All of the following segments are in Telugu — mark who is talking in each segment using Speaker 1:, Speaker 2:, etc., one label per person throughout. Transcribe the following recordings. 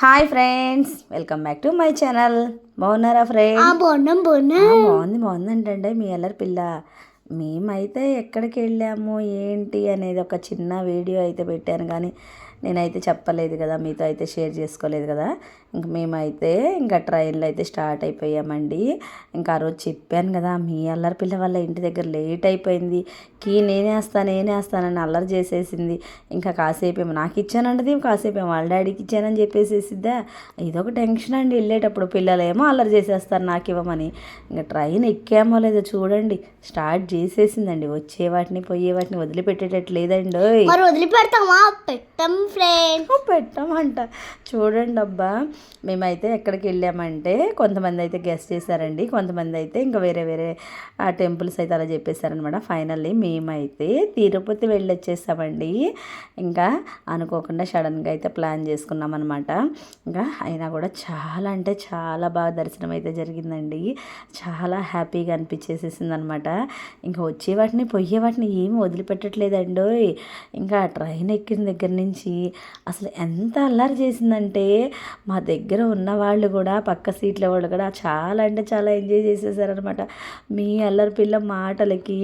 Speaker 1: Hi friends welcome back to my channel బాగున్నారా ఫ్రెండ్స్
Speaker 2: బాగున్నాం బాగున్నా.
Speaker 1: బాగుంది బాగుంది అంటే మీ అల్లరి పిల్ల. మేమైతే ఎక్కడికి వెళ్ళాము ఏంటి అనేది ఒక చిన్న వీడియో అయితే పెట్టాను కానీ నేనైతే చెప్పలేదు కదా మీతో అయితే షేర్ చేసుకోలేదు కదా. ఇంక మేమైతే ఇంకా ట్రైన్లో అయితే స్టార్ట్ అయిపోయామండి. ఇంకా ఆ రోజు చెప్పాను కదా మీ అల్లరి పిల్ల వల్ల ఇంటి దగ్గర లేట్ అయిపోయింది. కీ నేనే వస్తాను నేనే వస్తానని అల్లరి చేసేసింది. ఇంకా కాసేపు ఏమో నాకు ఇచ్చానంటది కాసేపు ఏమో వాళ్ళ డాడీకి ఇచ్చానని చెప్పేసేసిద్దా? ఇదొక టెన్షన్ అండి వెళ్ళేటప్పుడు పిల్లలేమో అల్లరి చేసేస్తారు నాకు ఇవ్వమని. ఇంకా ట్రైన్ ఎక్కామో లేదో చూడండి. స్టార్ట్ చేసేసిందండి. వచ్చే వాటిని పోయే వాటిని వదిలిపెట్టేటట్టు లేదండి.
Speaker 2: వదిలిపెడతామా? పెట్టం ఫ్రెండ్
Speaker 1: పెట్టామంట. చూడండి అబ్బా మేమైతే ఎక్కడికి వెళ్ళామంటే కొంతమంది అయితే గెస్ట్ చేశారండి. కొంతమంది అయితే ఇంకా వేరే వేరే టెంపుల్స్ అయితే అలా చెప్పేశారనమాట ఫైనల్లీ మేమైతే తిరుపతి వెళ్ళొచ్చేసామండి. ఇంకా అనుకోకుండా సడన్గా అయితే ప్లాన్ చేసుకున్నాం అనమాట ఇంకా అయినా కూడా చాలా అంటే చాలా బాగా దర్శనం అయితే జరిగిందండి. చాలా హ్యాపీగా అనిపించేసేసింది అనమాట ఇంకా వచ్చే వాటిని పోయే వాటిని ఏమి వదిలిపెట్టట్లేదండి ఇంకా ట్రైన్ ఎక్కిన దగ్గర నుంచి అసలు ఎంత అల్లరి చేసిందంటే మా దగ్గర ఉన్న వాళ్ళు కూడా పక్క సీట్ల వాళ్ళు కూడా చాలా అంటే చాలా ఎంజాయ్ చేసేసారనమాట మీ అల్లరి పిల్ల మాటలకి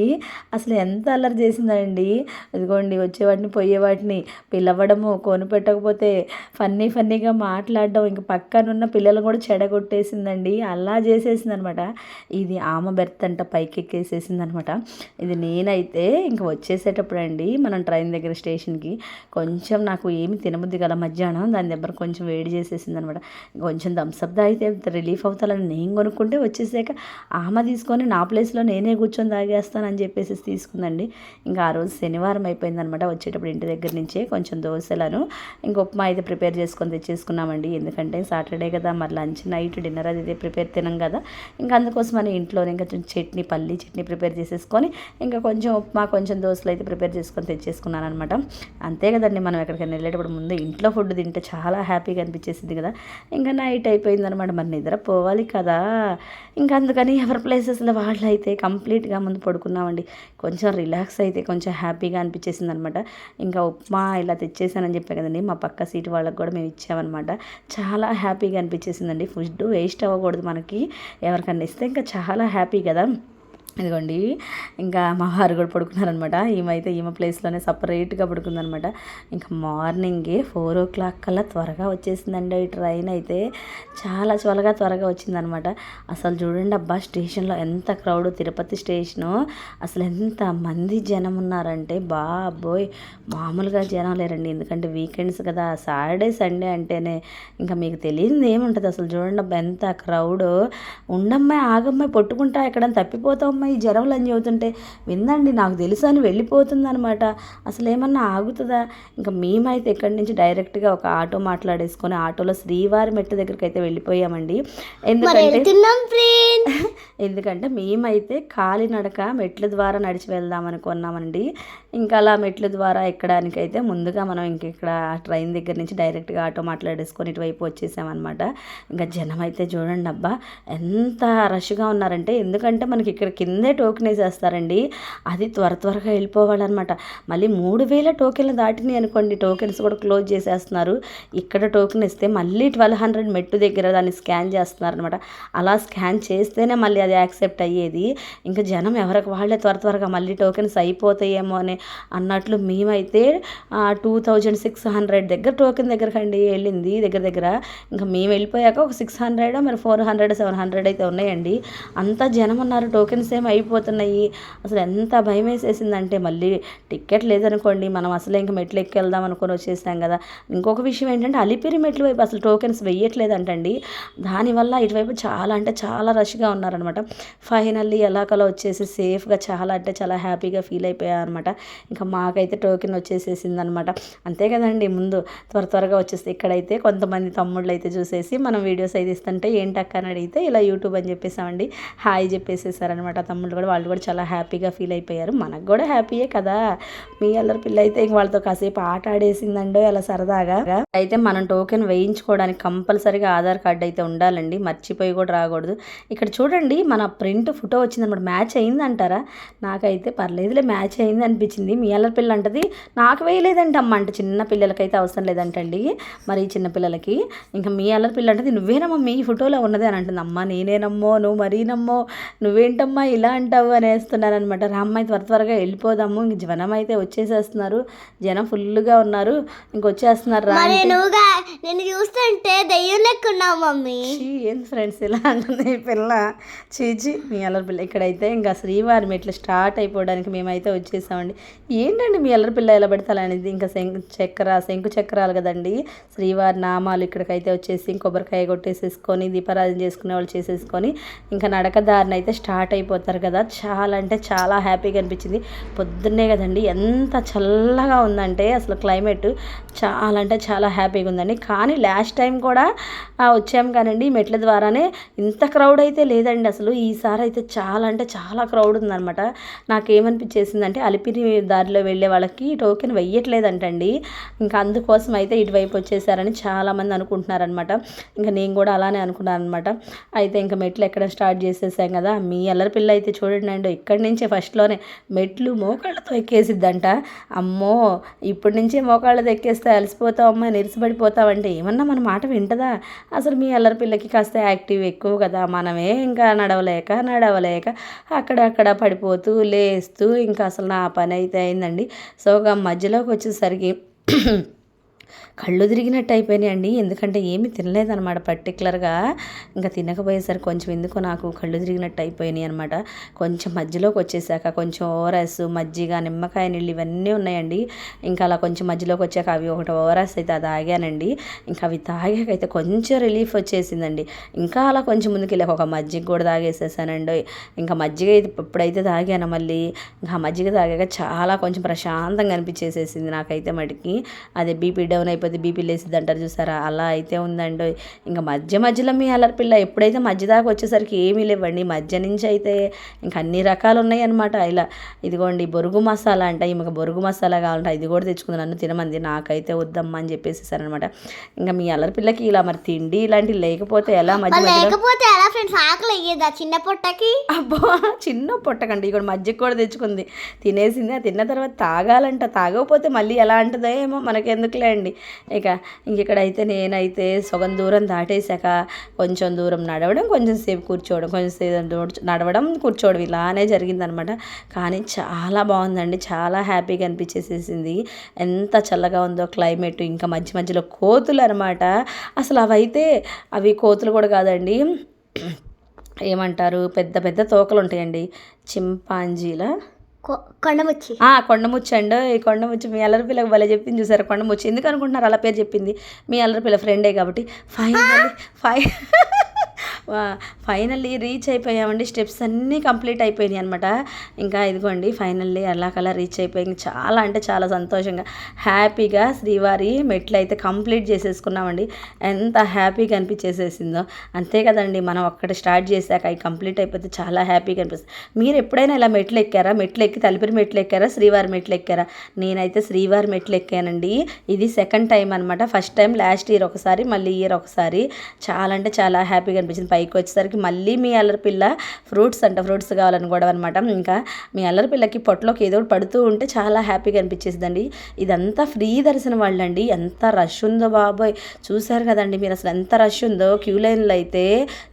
Speaker 1: అసలు ఎంత అల్లరి చేసిందండి. ఇదిగోండి వచ్చేవాటిని పోయేవాటిని పిలవడము కొని పెట్టకపోతే ఫన్నీ ఫన్నీగా మాట్లాడడం ఇంక పక్కనున్న పిల్లలు కూడా చెడగొట్టేసిందండి. అలా చేసేసింది అనమాట ఇది ఆమె బెర్త్ అంట పైకెక్కేసేసిందనమాట అనమాట ఇది నేనైతే ఇంక వచ్చేసేటప్పుడు అండి మనం ట్రైన్ దగ్గర స్టేషన్కి కొంచెం నాకు ఏమి తినబుద్ది గల మధ్యాహ్నం దాని దగ్గర కొంచెం వేడి చేసేసింది అనమాట కొంచెం థమ్స్అప్ తాగితే రిలీఫ్ అవుతాలని నేను కొనుక్కుంటే వచ్చేసాక ఆమె తీసుకొని నా ప్లేస్లో నేనే కూర్చొని తాగేస్తానని చెప్పేసి తీసుకుందండి. ఇంకా ఆ రోజు శనివారం అయిపోయిందనమాట వచ్చేటప్పుడు ఇంటి దగ్గర నుంచే కొంచెం దోశలను ఇంక ఉప్మా అయితే ప్రిపేర్ చేసుకొని తెచ్చేసుకున్నామండి. ఎందుకంటే సాటర్డే కదా మరి లంచ్ నైట్ డిన్నర్ అది ఇది ప్రిపేర్ తినం కదా. ఇంకా అందుకోసం మన ఇంట్లోనే ఇంకా కొంచెం చట్నీ పల్లి చట్నీ ప్రిపేర్ చేసేసుకొని ఇంకా కొంచెం ఉప్మా కొంచెం దోశలు అయితే ప్రిపేర్ చేసుకొని తెచ్చేసుకున్నాను అనమాట అంతే కదండి మనం ఎక్కడికైనా వెళ్ళేటప్పుడు ముందు ఇంట్లో ఫుడ్ తింటే చాలా హ్యాపీగా అనిపించేసింది కదా. ఇంకా నైట్ అయిపోయిందనమాట మరి నిద్ర పోవాలి కదా. ఇంకా అందుకని ఎవరి ప్లేసెస్లో వాళ్ళు అయితే కంప్లీట్గా ముందు పడుకున్నామండి. కొంచెం రిలాక్స్ అయితే కొంచెం హ్యాపీగా అనిపించేసింది అనమాట ఇంకా ఉప్మా ఇలా తెచ్చేసానని చెప్పే కదండి. మా పక్క సీట్ వాళ్ళకి కూడా మేము ఇచ్చామన్నమాట. చాలా హ్యాపీగా అనిపించేసిందండి. ఫుడ్ వేస్ట్ అవ్వకూడదు మనకి. ఎవరికన్నా ఇస్తే ఇంకా చాలా హ్యాపీ కదా. ఇదిగోండి ఇంకా మా వారు కూడా పడుకున్నారనమాట ఈమైతే ఈమె ప్లేస్లోనే సపరేట్గా పడుకుందనమాట ఇంకా మార్నింగే ఫోర్ ఓ క్లాక్ కల్లా త్వరగా వచ్చేసిందండి ఈ ట్రైన్ అయితే. చాలా త్వరగా త్వరగా వచ్చిందనమాట అసలు చూడండి అబ్బా స్టేషన్లో ఎంత క్రౌడ్ తిరుపతి స్టేషను. అసలు ఎంత మంది జనం ఉన్నారంటే బాబోయ్! మామూలుగా జనం లేరండి. ఎందుకంటే వీకెండ్స్ కదా సాటర్డే సండే అంటేనే ఇంకా మీకు తెలియదు ఏముంటుంది. అసలు చూడండి అబ్బా ఎంత క్రౌడ్. ఉండమ్మాయి ఆగమ్మాయి పట్టుకుంటా ఎక్కడ తప్పిపోతామమ్మా ఈ జ్వరంలో అని చెబుతుంటే విందండి నాకు తెలుసు అని వెళ్ళిపోతుంది అనమాట అసలు ఏమన్నా ఆగుతుందా? ఇంకా మేమైతే ఇక్కడి నుంచి డైరెక్ట్గా ఒక ఆటో మాట్లాడేసుకొని ఆటోలో శ్రీవారి మెట్టు దగ్గరికి అయితే వెళ్ళిపోయామండి ఎందుకంటే ఎందుకంటే మేమైతే కాలినడక మెట్ల ద్వారా నడిచి వెళ్దాం అనుకున్నామండి ఇంకా అలా మెట్ల ద్వారా ఎక్కడానికి అయితే ముందుగా మనం ఇంక ఇక్కడ ట్రైన్ దగ్గర నుంచి డైరెక్ట్గా ఆటో మాట్లాడేసుకొని ఇటువైపు వచ్చేసామన్నమాట. ఇంకా జనం అయితే చూడండి అబ్బా ఎంత రష్గా ఉన్నారంటే ఎందుకంటే మనకి ఇక్కడ కిందే టోకెన్ వేసేస్తారండి. అది త్వర త్వరగా వెళ్ళిపోవాలన్నమాట. మళ్ళీ మూడు వేల టోకెన్లు దాటినాయి అనుకోండి. టోకెన్స్ కూడా క్లోజ్ చేసేస్తున్నారు. ఇక్కడ టోకెన్ ఇస్తే మళ్ళీ ట్వెల్వ్ హండ్రెడ్ మెట్టు దగ్గర దాన్ని స్కాన్ చేస్తున్నారనమాట అలా స్కాన్ చేస్తేనే మళ్ళీ అది యాక్సెప్ట్ అయ్యేది. ఇంకా జనం ఎవరికి వాళ్ళే త్వర త్వరగా మళ్ళీ టోకెన్స్ అయిపోతాయేమో అని అన్నట్లు మేమైతే టూ థౌజండ్ సిక్స్ హండ్రెడ్ దగ్గర టోకెన్ దగ్గరకు అండి వెళ్ళింది. దగ్గర దగ్గర ఇంకా మేము వెళ్ళిపోయాక ఒక సిక్స్ హండ్రెడ్ మరి ఫోర్ హండ్రెడ్ సెవెన్ హండ్రెడ్ అయితే ఉన్నాయండి. అంతా జనం ఉన్నారు. టోకెన్స్ ఏమి అయిపోతున్నాయి. అసలు ఎంత భయం వేసేసిందంటే మళ్ళీ టికెట్ లేదనుకోండి మనం అసలు ఇంకా మెట్లు ఎక్కి వెళ్దాం అనుకొని వచ్చేసాం కదా. ఇంకొక విషయం ఏంటంటే అలిపిరి మెట్లు వైపు అసలు టోకెన్స్ వెయ్యట్లేదంటండి దానివల్ల ఇటువైపు చాలా అంటే చాలా రష్గా ఉన్నారనమాట. ఫైనల్లీ ఎలాకలో వచ్చేసి సేఫ్గా చాలా అంటే చాలా హ్యాపీగా ఫీల్ అయిపోయా అనమాట. ఇంకా మాకైతే టోకెన్ వచ్చేసేసింది అనమాట అంతే కదండి ముందు త్వర త్వరగా వచ్చేసి ఇక్కడైతే కొంతమంది తమ్ముళ్ళు అయితే చూసేసి మనం వీడియోస్ అయితే ఇస్తుంటే ఏంటక్క? అని అడిగితే ఇలా యూట్యూబ్ అని చెప్పేసామండి. హాయ్ చెప్పేసేసారనమాట తమ్ముళ్ళు కూడా వాళ్ళు కూడా చాలా హ్యాపీగా ఫీల్ అయిపోయారు. మనకు కూడా హ్యాపీయే కదా. మీ అల్లరి పిల్ల అయితే ఇంక వాళ్ళతో కాసేపు ఆట ఆడేసిందండో అలా సరదాగా. అయితే మనం టోకెన్ వేయించుకోవడానికి కంపల్సరీగా ఆధార్ కార్డు అయితే ఉండాలండి. మర్చిపోయి కూడా రాకూడదు. ఇక్కడ చూడండి మన ప్రింట్ ఫోటో వచ్చిందన్నమాట మ్యాచ్ అయిందంటారా? నాకైతే పర్లేదులే మ్యాచ్ అయింది అనిపించింది. మీ అల్లరి పిల్ల అంటది నాకు వేయలేదంట అమ్మ అంటే. చిన్న పిల్లలకైతే అవసరం లేదంటండి. మరి చిన్న పిల్లలకి. ఇంకా మీ అల్లరి పిల్ల అంటది నువ్వేనమ్మా మీ ఫోటోలో ఉన్నది అని అంటుంది. అమ్మ నేనేనమ్మో నువ్వు మరీనమ్మో నువ్వేంటమ్మా ఇలా అంటావు అనేస్తున్నారనమాట రామ్మాయి త్వర త్వరగా వెళ్ళిపోదాము. ఇంక జనం అయితే వచ్చేసేస్తున్నారు. జనం ఫుల్గా ఉన్నారు. ఇంకొచ్చేస్తున్నారు రా
Speaker 2: నేను చూస్తుంటే దెయ్యం లెక్క ఉన్నావు మమ్మీ
Speaker 1: ఏంది ఫ్రెండ్స్ ఇలా అంటుంది పిల్ల? చీచి మీ అల్లరి పిల్ల. ఇక్కడైతే ఇంకా శ్రీవారి మెట్లు స్టార్ట్ అయిపోవడానికి మేమైతే వచ్చేసామండి. ఏంటండి మీ అల్లరి పిల్ల ఎలా పెడతారు అనేది? ఇంకా శంకు చక్ర శంకు చక్రాలు కదండి. శ్రీవారి నామాలు ఇక్కడికైతే వచ్చేసి కొబ్బరికాయ కొట్టేసేసుకొని దీపారాధన చేసుకునే వాళ్ళు చేసేసుకొని ఇంకా నడక దారిన అయితే స్టార్ట్ అయిపోతారు కదా. చాలా అంటే చాలా హ్యాపీగా అనిపించింది. పొద్దున్నే కదండి ఎంత చల్లగా ఉందంటే అసలు క్లైమేట్ చాలా అంటే చాలా హ్యాపీగా ఉందండి. కానీ లాస్ట్ టైం కూడా వచ్చాము వచ్చాం కానండి మెట్ల ద్వారానే ఇంత క్రౌడ్ అయితే లేదండి అసలు. ఈసారి అయితే చాలా అంటే చాలా క్రౌడ్ ఉందన్నమాట. నాకేమనిపించేసిందంటే అలిపిరి దారిలో వెళ్ళే వాళ్ళకి టోకెన్ వెయ్యట్లేదంటండి. ఇంకా అందుకోసం అయితే ఇటువైపు వచ్చేసారని చాలామంది అనుకుంటున్నారనమాట ఇంకా నేను కూడా అలానే అనుకున్నాను అనమాట అయితే ఇంకా మెట్లు ఎక్కడ స్టార్ట్ చేసేసాం కదా. మీ అల్లరి పిల్ల అయితే చూడండి అండి ఇక్కడి నుంచే ఫస్ట్లోనే మెట్లు మోకాళ్ళతో ఎక్కేసిద్దంట అమ్మో ఇప్పటి నుంచే మోకాళ్ళతో ఎక్కేస్తే అలసిపోతావు అమ్మ నిరిసిపడిపోతావంటే ఏమన్నా మన మాట వింటదా? అసలు మీ అల్లరి పిల్లకి కాస్త యాక్టివ్ ఎక్కువ కదా మనమే ఇంకా నడవలేక నడవలేక అక్కడక్కడ పడిపోతూ లేస్తూ ఇంకా అసలు నా పని అయితే అయిందండి. సో ఒక మధ్యలోకి వచ్చేసరికి కళ్ళు తిరిగినట్టు అయిపోయినాయండి ఎందుకంటే ఏమీ తినలేదన్నమాట పర్టికులర్గా ఇంకా తినకపోయేసరికి కొంచెం ఎందుకో నాకు కళ్ళు తిరిగినట్టు అయిపోయినాయి అనమాట కొంచెం మధ్యలోకి వచ్చేసాక కొంచెం ఓరస్ మజ్జిగ నిమ్మకాయ నీళ్ళు ఇవన్నీ ఉన్నాయండి. ఇంకా అలా కొంచెం మధ్యలోకి వచ్చాక అవి ఒకటి ఓరస్ అయితే అది తాగానండి ఇంకా అవి తాగాకైతే కొంచెం రిలీఫ్ వచ్చేసిందండి. ఇంకా అలా కొంచెం ముందుకు వెళ్ళాక ఒక మజ్జిగ కూడా తాగేసేసానండి. ఇంకా మజ్జిగ అయితే ఇప్పుడైతే తాగాను మళ్ళీ. ఇంకా మజ్జిగ తాగాక చాలా కొంచెం ప్రశాంతంగా అనిపించేసేసింది నాకైతే మటుకి. అదే బీపీ డౌన్ అయిపోతే బీపీ లేసిద్ది అంటారు చూసారా? అలా అయితే ఉందండి. ఇంకా మధ్య మధ్యలో మీ అల్లరి పిల్ల ఎప్పుడైతే మధ్య దాకా వచ్చేసరికి ఏమీ లేవండి. మధ్య నుంచి అయితే ఇంకా అన్ని రకాలు ఉన్నాయి అనమాట ఇలా ఇదిగోండి బొరుగు మసాలా అంట ఈమెకు బొరుగు మసాలా కావాలంట ఇది కూడా తెచ్చుకుంది. నన్ను తినమంది నాకైతే వద్దమ్మా అని చెప్పేసేసారనమాట ఇంకా మీ అల్లరి పిల్లకి ఇలా మరి తిండి ఇలాంటివి లేకపోతే ఎలా మధ్య
Speaker 2: లేకపోతే ఎలా ఫ్రెండ్స్? ఆకలి అయ్యేదా చిన్న పొట్టకి?
Speaker 1: అబ్బా చిన్న పొట్టకండి. ఇక్కడ మజ్జిగ కూడా తెచ్చుకుంది. తినేసింది. ఆ తిన్న తర్వాత తాగాలంట. తాగకపోతే మళ్ళీ ఎలా అంటుందో ఏమో మనకెందుకులే అండి. ఇక ఇంకెక్కడైతే నేనైతే సగం దూరం దాటేశాక కొంచెం దూరం నడవడం కొంచెం సేపు కూర్చోవడం కొంచెం సేపు నడవడం కూర్చోవడం ఇలానే జరిగిందనమాట. కానీ చాలా బాగుందండి. చాలా హ్యాపీగా అనిపించేసేసింది. ఎంత చల్లగా ఉందో క్లైమేట్ ఇంకా మధ్య మధ్యలో కోతులు అనమాట. అసలు అవైతే అవి కోతులు కూడా కాదండి. ఏమంటారు? పెద్ద పెద్ద తోకలు ఉంటాయండి చింపాంజీల?
Speaker 2: కొండముచ్చి.
Speaker 1: ఆ కొండముచ్చి అండి. ఈ కొండముచ్చి మీ అల్లరి పిల్లకి భలే చెప్పింది చూసారు? కొండముచ్చి. ఎందుకు అనుకుంటున్నారు? అలా పేరు చెప్పింది. మీ అల్లరి పిల్ల ఫ్రెండే కాబట్టి. ఫైనల్లీ ఫై ఫైనల్లీ రీచ్ అయిపోయామండి. స్టెప్స్ అన్నీ కంప్లీట్ అయిపోయినాయి అనమాట ఇంకా ఇదిగోండి ఫైనల్లీ అలా కలా రీచ్ అయిపోయి చాలా అంటే చాలా సంతోషంగా హ్యాపీగా శ్రీవారి మెట్లు అయితే కంప్లీట్ చేసేసుకున్నామండి. ఎంత హ్యాపీగా అనిపించేసేసిందో. అంతే కదండి మనం ఒక్కటి స్టార్ట్ చేశాక అవి కంప్లీట్ అయిపోతే చాలా హ్యాపీగా అనిపిస్తుంది. మీరు ఎప్పుడైనా ఇలా మెట్లు ఎక్కారా? మెట్లు ఎక్కి తలిపిరి మెట్లు ఎక్కారా? శ్రీవారి మెట్లు ఎక్కారా? నేనైతే శ్రీవారి మెట్లు ఎక్కానండి. ఇది సెకండ్ టైం అనమాట ఫస్ట్ టైం లాస్ట్ ఇయర్ ఒకసారి మళ్ళీ ఇయర్ ఒకసారి. చాలా అంటే చాలా హ్యాపీగా అనిపించింది పైకి వచ్చేసరికి మళ్ళీ మీ అల్లరిపిల్ల ఫ్రూట్స్ అంట ఫ్రూట్స్ కావాలని కూడా అనమాట ఇంకా మీ అల్లరిపిల్లకి పొట్లోకి పొట్టలోకి ఏదో ఒకటి పడుతూ ఉంటే చాలా హ్యాపీగా అనిపించేసిందండి. ఇదంతా ఫ్రీ దర్శనం వాళ్ళండి. ఎంత రష్ ఉందో బాబోయ్. చూశారు కదండి మీరు అసలు ఎంత రష్ ఉందో. క్యూ లైన్లో అయితే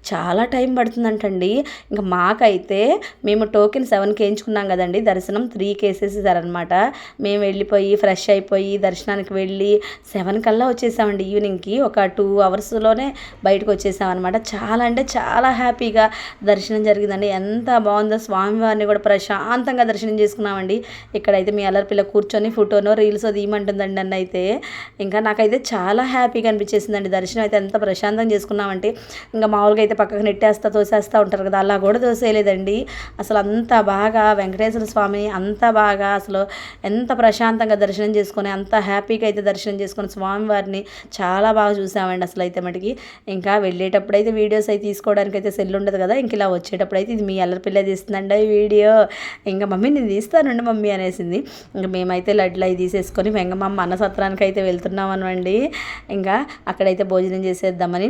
Speaker 1: చాలా టైం పడుతుందంటండి. ఇంకా మాకైతే మేము టోకెన్ సెవెన్కి వేయించుకున్నాం కదండి. దర్శనం త్రీకి వేసేసేసారనమాట మేము వెళ్ళిపోయి ఫ్రెష్ అయిపోయి దర్శనానికి వెళ్ళి సెవెన్ కల్లా వచ్చేసామండి ఈవినింగ్కి. ఒక టూ అవర్స్లోనే బయటకు వచ్చేసామన్నమాట. చాలా అంటే చాలా హ్యాపీగా దర్శనం జరిగిందండి. ఎంత బాగుందో స్వామివారిని కూడా ప్రశాంతంగా దర్శనం చేసుకున్నామండి. ఇక్కడైతే మీ అల్లరి పిల్ల కూర్చొని ఫోటోనో రీల్స్ తీయమంటుందండి నన్ను అయితే ఇంకా నాకైతే చాలా హ్యాపీగా అనిపించేసిందండి. దర్శనం అయితే ఎంత ప్రశాంతంగా చేసుకున్నామంటే ఇంకా మామూలుగా అయితే పక్కకు నెట్టేస్తా తోసేస్తూ ఉంటారు కదా అలా కూడా తోసేయలేదండి. అసలు అంత బాగా వెంకటేశ్వర స్వామిని అంత బాగా అసలు ఎంత ప్రశాంతంగా దర్శనం చేసుకొని అంత హ్యాపీగా అయితే దర్శనం చేసుకొని స్వామివారిని చాలా బాగా చూసామండి అసలు అయితే మటుకి. ఇంకా వెళ్ళేటప్పుడు అయితే వీడియోస్ అయితే తీసుకోవడానికి అయితే సెల్ ఉండదు కదా ఇంక ఇలా వచ్చేటప్పుడు అయితే ఇది మీ అల్లరిపిల్ల తీస్తుందండి ఈ వీడియో. ఇంకా మమ్మీ నేను తీస్తానండి మమ్మీ అనేసింది. ఇంకా మేమైతే లడ్లు అవి తీసేసుకొని వెంగమమ్మ అన్న సత్రానికి అయితే వెళ్తున్నాం అనండి ఇంకా అక్కడైతే భోజనం చేసేద్దామని.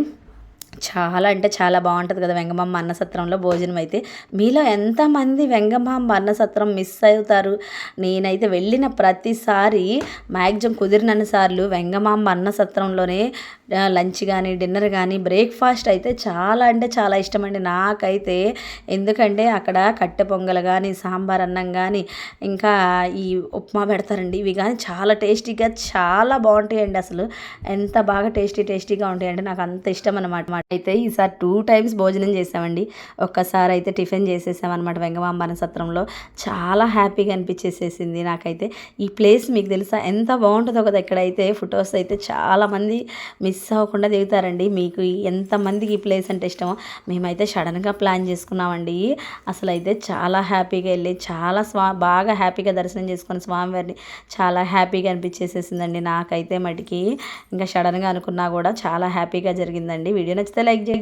Speaker 1: చాలా అంటే చాలా బాగుంటుంది కదా వెంగమాంబ అన్నసత్రంలో భోజనం అయితే. మీలో ఎంతమంది వెంగమాంబ అన్నసత్రం మిస్ అవుతారు? నేనైతే వెళ్ళిన ప్రతిసారి మ్యాక్సిమం కుదిరినన్ని సార్లు వెంగమాంబ అన్నసత్రంలోనే లంచ్ కానీ డిన్నర్ కానీ బ్రేక్ఫాస్ట్ అయితే చాలా అంటే చాలా ఇష్టం అండి నాకైతే ఎందుకంటే అక్కడ కట్టె పొంగల్ కానీ సాంబార్ అన్నం కానీ ఇంకా ఈ ఉప్మా పెడతారండి. ఇవి కానీ చాలా టేస్టీగా చాలా బాగుంటాయండి అసలు. ఎంత బాగా టేస్టీ టేస్టీగా ఉంటాయంటే నాకు అంత ఇష్టం అనమాట అయితే ఈసారి టూ టైమ్స్ భోజనం చేసామండి. ఒక్కసారి అయితే టిఫిన్ చేసేసామన్నమాట వెంగమాంబ సత్రంలో. చాలా హ్యాపీగా అనిపించేసేసింది నాకైతే. ఈ ప్లేస్ మీకు తెలుసా? ఎంత బాగుంటుందో కదా ఇక్కడైతే ఫొటోస్ అయితే చాలామంది మిస్ మిస్ అవ్వకుండా దిగుతారండి. మీకు ఎంతమందికి ఈ ప్లేస్ అంటే ఇష్టమో మేమైతే సడన్గా ప్లాన్ చేసుకున్నామండి. అసలు అయితే చాలా హ్యాపీగా వెళ్ళి చాలా స్వా బాగా హ్యాపీగా దర్శనం చేసుకొని స్వామివారిని చాలా హ్యాపీగా అనిపించేసేసిందండి నాకైతే మటుకి. ఇంకా సడన్గా అనుకున్నా కూడా చాలా హ్యాపీగా జరిగిందండి. వీడియో నచ్చితే లైక్ చేయండి.